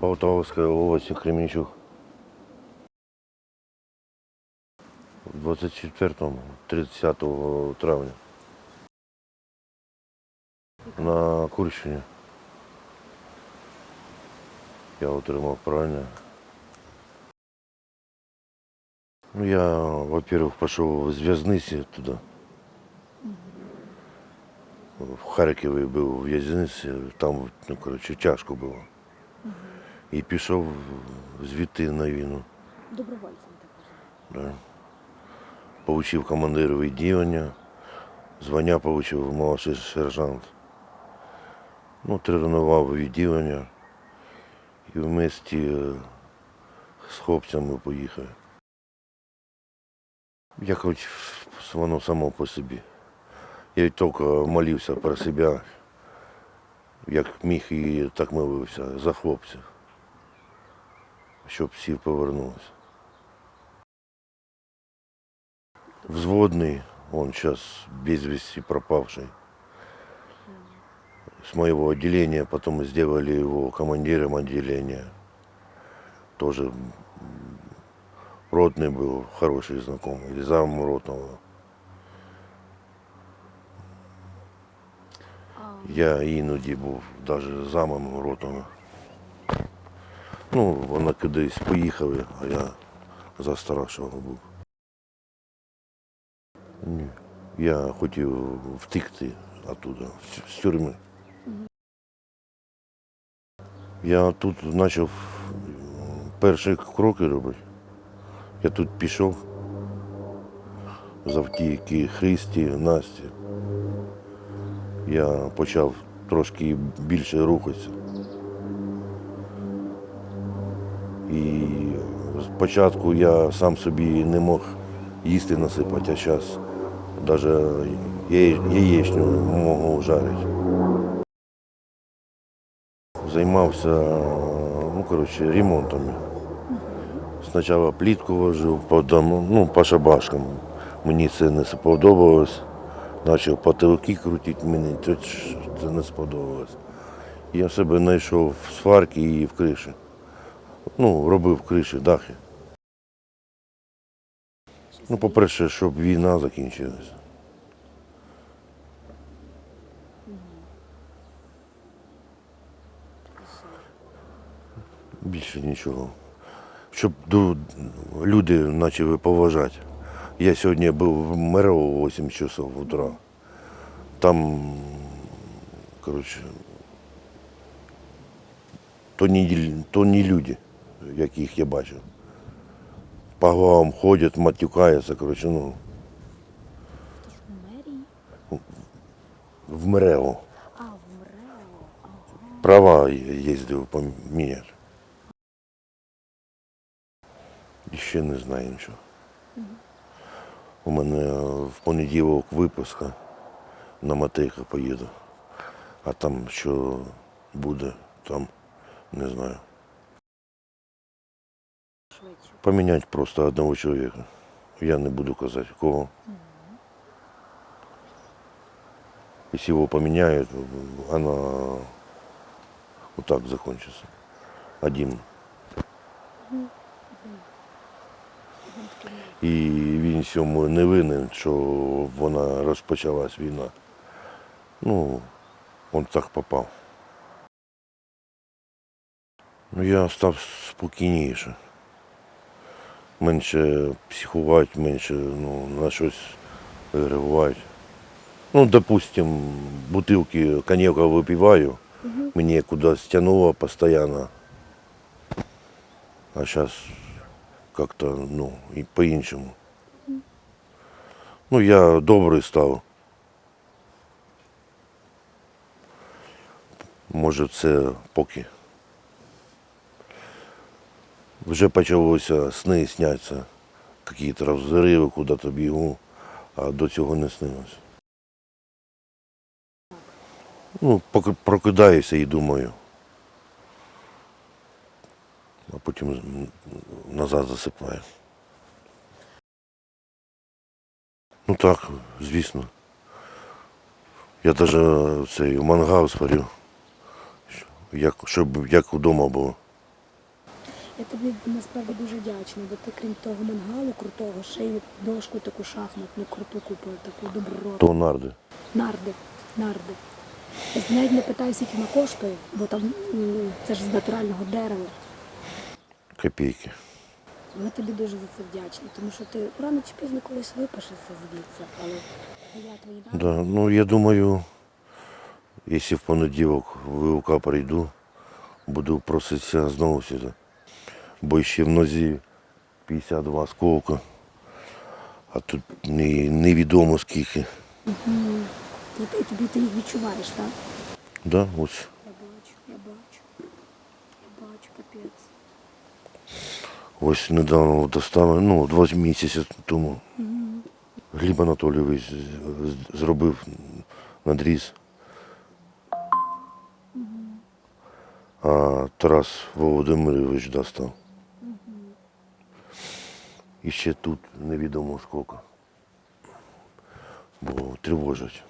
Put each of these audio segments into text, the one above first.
Полтавська область, Кременчук. В 24-му, 30 травня. На Курщині. Я отримав поранення. Ну, я, во-первых, пішов з в'язниці туди. В Харкові був в в'язниці, там, ну, коротше, тяжко було. І пішов звідти на війну. Добровольцем також. Да. Получив командира відділення, звання отримав молодший сержант. Ну, тренував відділення і в місті е, з хлопцями поїхав. Якось воно само по собі. Я тільки молився про себе, як міг і так молився за хлопців, щоб всі повернулися. Взводный, он сейчас без вести пропавший. С моего отделения потом сделали его командиром отделения. Тоже м, ротный был, хороший знакомый, или зам ротного. А Я іноді був навіть замом ротного. Ну, вона кудись поїхали, а я за старшого був. Ні. Я хотів втекти оттуда, з- тюрми. Я тут почав перші кроки робити. Я тут пішов завдяки Христі, Насті. Я почав трошки більше рухатися. І спочатку я сам собі не мог їсти насипати, а зараз навіть яєчню можу жарити. Займався ну, коротше, ремонтами. Спочатку плітку ложив, потім ну, по шабашкам. Мені це не сподобалось. Почав потолки крутити, мені це, не сподобалось. Я себе знайшов в сварки і в криші. Ну, робив криші, дахи. Ну, по-перше, щоб війна закінчилась. Більше нічого. Щоб люди почали поважати. Я сьогодні був в Мерово 8 часов утра. Там, коротше, то не, то не люди, яких я бачив. По головам ходять, матюкаються, коротше, ну, в мерії? А, в МРЕО. Ага. Права їздив поміняти. І ще не знаю нічого. У мене в понеділок випуска на Матейка поїду. А там що буде, там не знаю. Поміняти просто одного чоловіка. Я не буду казати кого. Если его поменяют, она вот так закончится. Один. І він цьому не винен, що вона розпочалась війна. Ну, він так попав. Ну, я став спокійніше. Менше психувати, менше ну, на щось реагувати. Ну, допустим, бутылки коньяка выпиваю, мне куда стянуло постоянно. А сейчас как-то, ну, и по-іншому. Ну, я добрий став. Може, це поки. Вже почалося сни сняться, якісь розриви, куди-то бігу, а до цього не снилося. Ну, прокидаюся і думаю. А потім назад засипаю. Ну так, звісно. Я навіть цей мангал сварю, як, щоб як вдома було. Я тобі насправді дуже вдячна, бо ти крім того мангалу крутого, ще й дошку таку шахматну круту купив, таку добротну. То нарди. Нарди, нарди. Я навіть не питаю, скільки вона коштує, бо там м, це ж з натурального дерева. Копійки. Ми тобі дуже за це вдячні, тому що ти рано чи пізно колись випишешся звідси, але я твої нарди. Да, ну я думаю, якщо в понеділок в ВУК прийду, буду проситися знову сюди. Бо ще в нозі 52 сколка, а тут не, невідомо скільки. Мгм. І, тобі ти їх відчуваєш, так? Да, ось. Я бачу, я бачу. Я бачу, капець. Ось недавно достали, ну, два місяці тому. Гліб Анатолійович зробив надріз. А Тарас Володимирович достав. І ще тут невідомо скільки. Бо тривожать.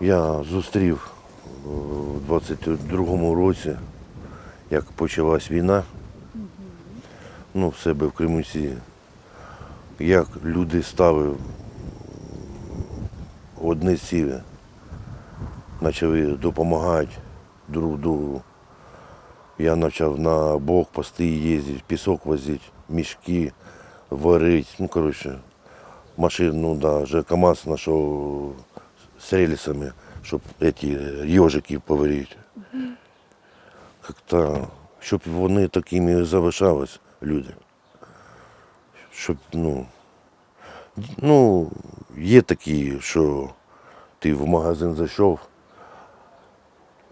Я зустрів е, у 22-му році, як почалась війна, ну, в себе в Кремінці, як люди стали одне ціле, почали допомагати друг другу. Я почав на блокпости їздити, пісок возити, мішки варити. Ну, коротше, машину, да, вже КАМАЗ знайшов з рельсами, щоб ці ежики поварити. Как-то, щоб вони такими залишались, люди. Щоб, ну, ну, є такі, що ти в магазин зайшов,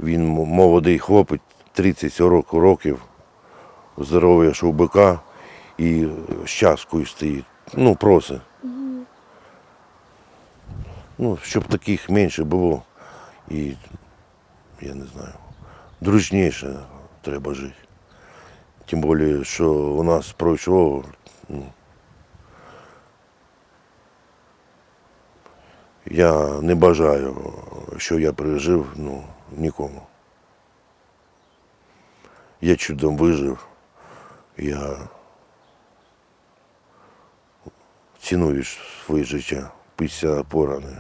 він молодий хлопець, 30-40 років, здоровий, що в бика, і з стоїть. Ну, просить. Ну, щоб таких менше було. І я не знаю, дружніше треба жити. Тим більше, що у нас пройшло. Ну, я не бажаю, що я пережив ну, нікому. Я чудом вижив. Я ціную своє життя після порани.